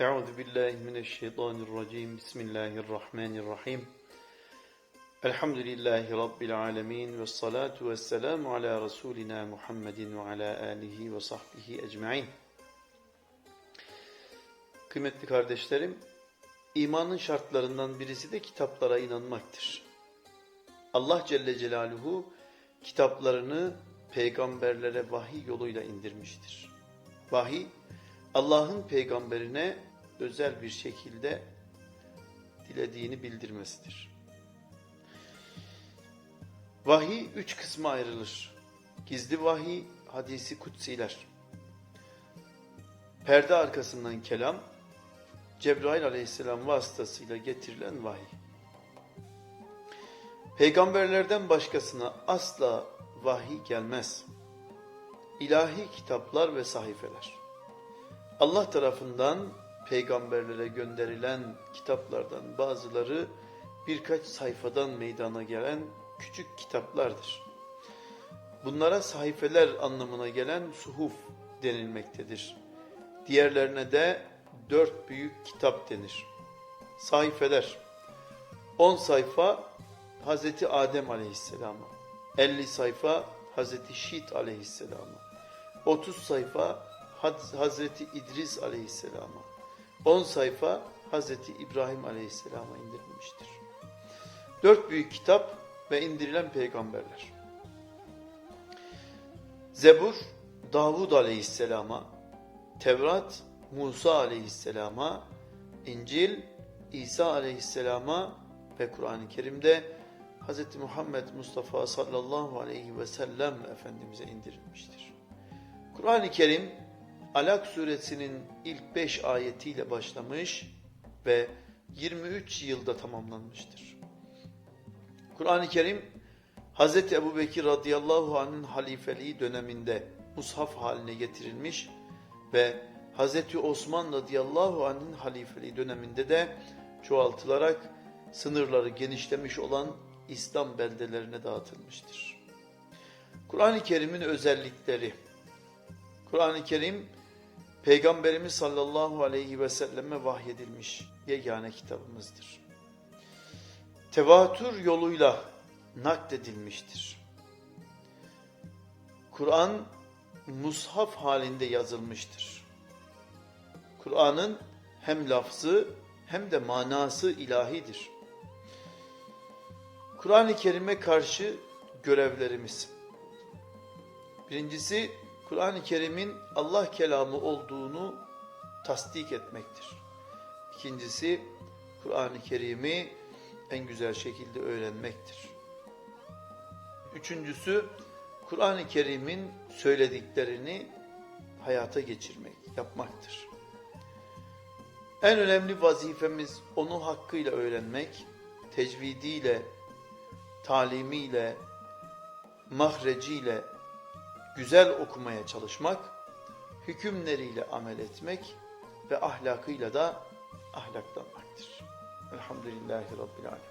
Euzu billahi mineşşeytanirracim. Bismillahirrahmanirrahim. Elhamdülillahi rabbil alamin ve salatu vesselamu ala rasulina Muhammedin ve ala alihi ve sahbihi ecmaîn. Kıymetli kardeşlerim, imanın şartlarından birisi de kitaplara inanmaktır. Allah Celle Celaluhu kitaplarını peygamberlere vahiy yoluyla indirmiştir. Vahiy, Allah'ın peygamberine özel bir şekilde dilediğini bildirmesidir. Vahiy üç kısma ayrılır. Gizli vahiy, hadisi kutsiler. Perde arkasından kelam, Cebrail aleyhisselam vasıtasıyla getirilen vahiy. Peygamberlerden başkasına asla vahiy gelmez. İlahi kitaplar ve sahifeler. Allah tarafından peygamberlere gönderilen kitaplardan bazıları birkaç sayfadan meydana gelen küçük kitaplardır. Bunlara sayfeler anlamına gelen suhuf denilmektedir. Diğerlerine de dört büyük kitap denir. Sayfeler 10 sayfa Hazreti Adem aleyhisselama, 50 sayfa Hazreti Şit aleyhisselama, 30 sayfa Hazreti İdris aleyhisselama, 10 sayfa Hazreti İbrahim aleyhisselama indirilmiştir. Dört büyük kitap ve indirilen peygamberler. Zebur, Davud aleyhisselama, Tevrat, Musa aleyhisselama, İncil, İsa aleyhisselama ve Kur'an-ı Kerim'de Hz. Muhammed Mustafa sallallahu aleyhi ve sellem Efendimiz'e indirilmiştir. Kur'an-ı Kerim Alak suresinin ilk 5 ayetiyle başlamış ve 23 yılda tamamlanmıştır. Kur'an-ı Kerim Hz. Ebu Bekir radıyallahu anh'ın halifeliği döneminde mushaf haline getirilmiş ve Hz. Osman radıyallahu anh'ın halifeliği döneminde de çoğaltılarak sınırları genişlemiş olan İslam beldelerine dağıtılmıştır. Kur'an-ı Kerim'in özellikleri Kur'an-ı Kerim Peygamberimiz sallallahu aleyhi ve selleme vahyedilmiş yegane kitabımızdır. Tevatür yoluyla nakledilmiştir. Kur'an mushaf halinde yazılmıştır. Kur'an'ın hem lafzı hem de manası ilahidir. Kur'an-ı Kerim'e karşı görevlerimiz. Birincisi Kur'an-ı Kerim'in Allah kelamı olduğunu tasdik etmektir. İkincisi Kur'an-ı Kerim'i en güzel şekilde öğrenmektir. Üçüncüsü Kur'an-ı Kerim'in söylediklerini hayata geçirmek, yapmaktır. En önemli vazifemiz onu hakkıyla öğrenmek, tecvidiyle, talimiyle, mahreciyle güzel okumaya çalışmak, hükümleriyle amel etmek ve ahlakıyla da ahlaklanmaktır. Elhamdülillahi Rabbil Alemin.